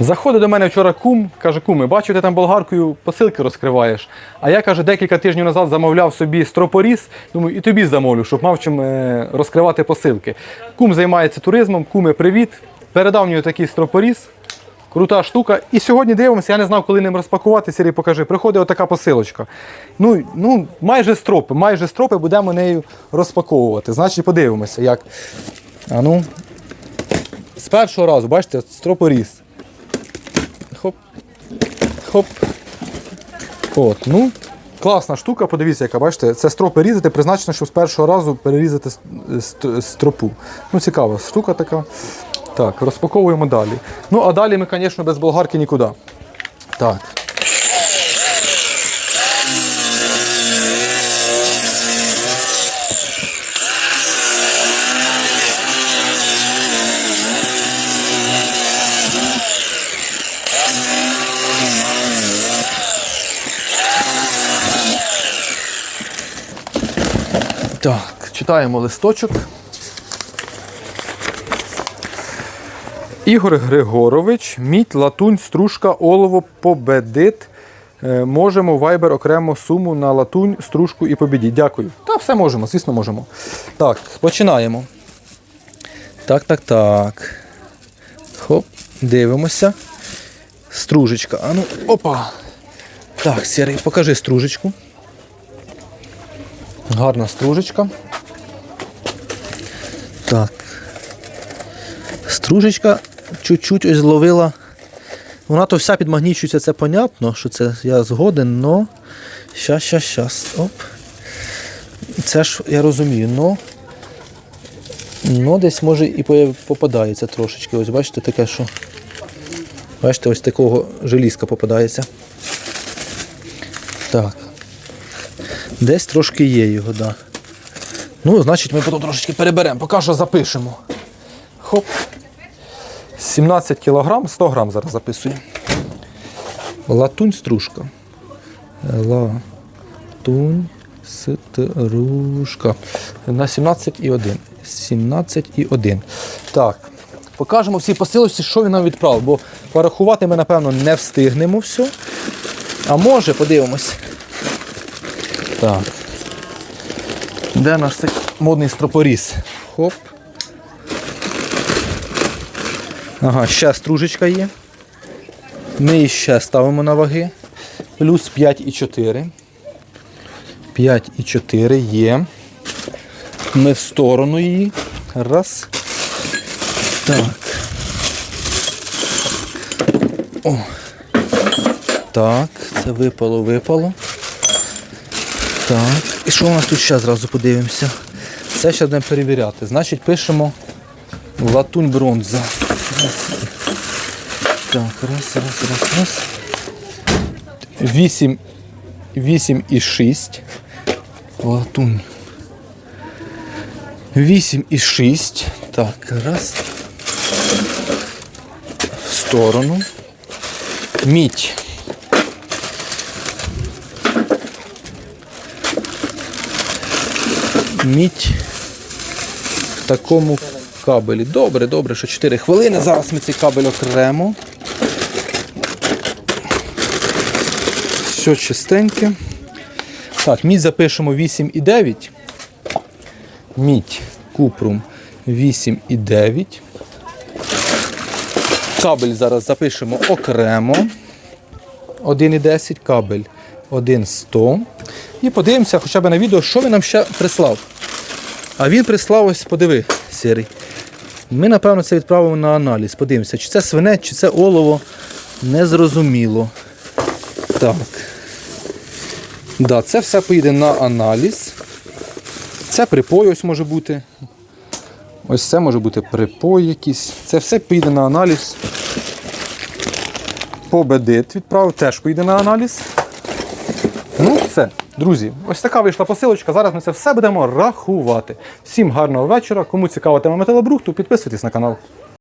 Заходить до мене вчора кум, каже, куми, бачу, ти там болгаркою посилки розкриваєш. А я каже, декілька тижнів назад замовляв собі стропоріз. Думаю, і тобі замовлю, щоб мав чим е, розкривати посилки. Кум займається туризмом, куми, привіт. Передав мені такий стропоріз. Крута штука. І сьогодні дивимося, я не знав, коли ним розпакувати. Сірій покажи. Приходить отака посилочка. Ну, ну, майже стропи, майже стропи будемо нею розпаковувати. Значить, подивимося, як. А ну. З першого разу, бачите, стропоріз. Хоп. Хоп. От, ну. Класна штука, подивіться, яка, бачите, це стропи різати, призначено, щоб з першого разу перерізати стропу. Ну, цікава штука така. Так, розпаковуємо далі. Ну, а далі ми, звісно, без болгарки нікуди. Так. Так, читаємо листочок. Ігор Григорович, мідь, латунь, стружка, олово, победит. Е, Можемо вайбер окремо суму на латунь, стружку і побідіть. Дякую. Та все можемо, звісно, можемо. Так, починаємо. Так, так, так. Хоп, дивимося. Стружечка. А ну, опа. Так, Сірий, покажи стружечку. Гарна стружечка. Так. Стружечка чуть-чуть ось зловила. Вона то вся підмагнічується, це понятно, що це я згоден, но. Щас, щас, щас. Оп. Це ж я розумію, но. Ну, десь може і попадається трошечки. Ось бачите, таке, що. Бачите, ось такого желізка попадається. Так. Десь трошки є його, так. Да. Ну, значить, ми потім трошечки переберемо, поки що запишемо. Хоп. 17 кг, 100 грам зараз записуємо. Латунь стружка. Латунь стружка. На 17,1. 17,1. Так. Покажемо всі посилості, що він нам відправив, бо порахувати ми, напевно, не встигнемо все. А може, подивимось. Так. Де наш цей модний стропоріз? Хоп. Ага, ще стружечка є. Ми її ще ставимо на ваги. Плюс 5,4. 5,4 є. Ми в сторону її. Раз. Так. О. Так, це випало, випало. Так. І що у нас тут ще зразу подивимося? Це ще будемо перевіряти. Значить, пишемо латунь бронза. Так, раз, раз, раз, раз. 8, 8 і 6. Латунь. 8 і 6. Так, раз. В сторону. Мідь. Мідь в такому кабелі. Добре, добре, що 4 хвилини. Зараз ми цей кабель окремо. Все чистеньке. Так, мідь запишемо 8,9. Мідь купрум 8,9. Кабель зараз запишемо окремо. 1,10 кабель 1,100. І подивимося хоча б на відео, що він нам ще прислав. А він прислав ось, подиви, сірий. Ми, напевно, це відправимо на аналіз. Подивимося, чи це свинець, чи це олово. Незрозуміло. Так. Да, це все поїде на аналіз. Це припой ось може бути. Ось це може бути припой якийсь. Це все поїде на аналіз. Победит відправив, теж поїде на аналіз. Все, друзі, ось така вийшла посилочка. Зараз ми це все будемо рахувати. Всім гарного вечора. Кому цікава тема металобрухту, підписуйтесь на канал.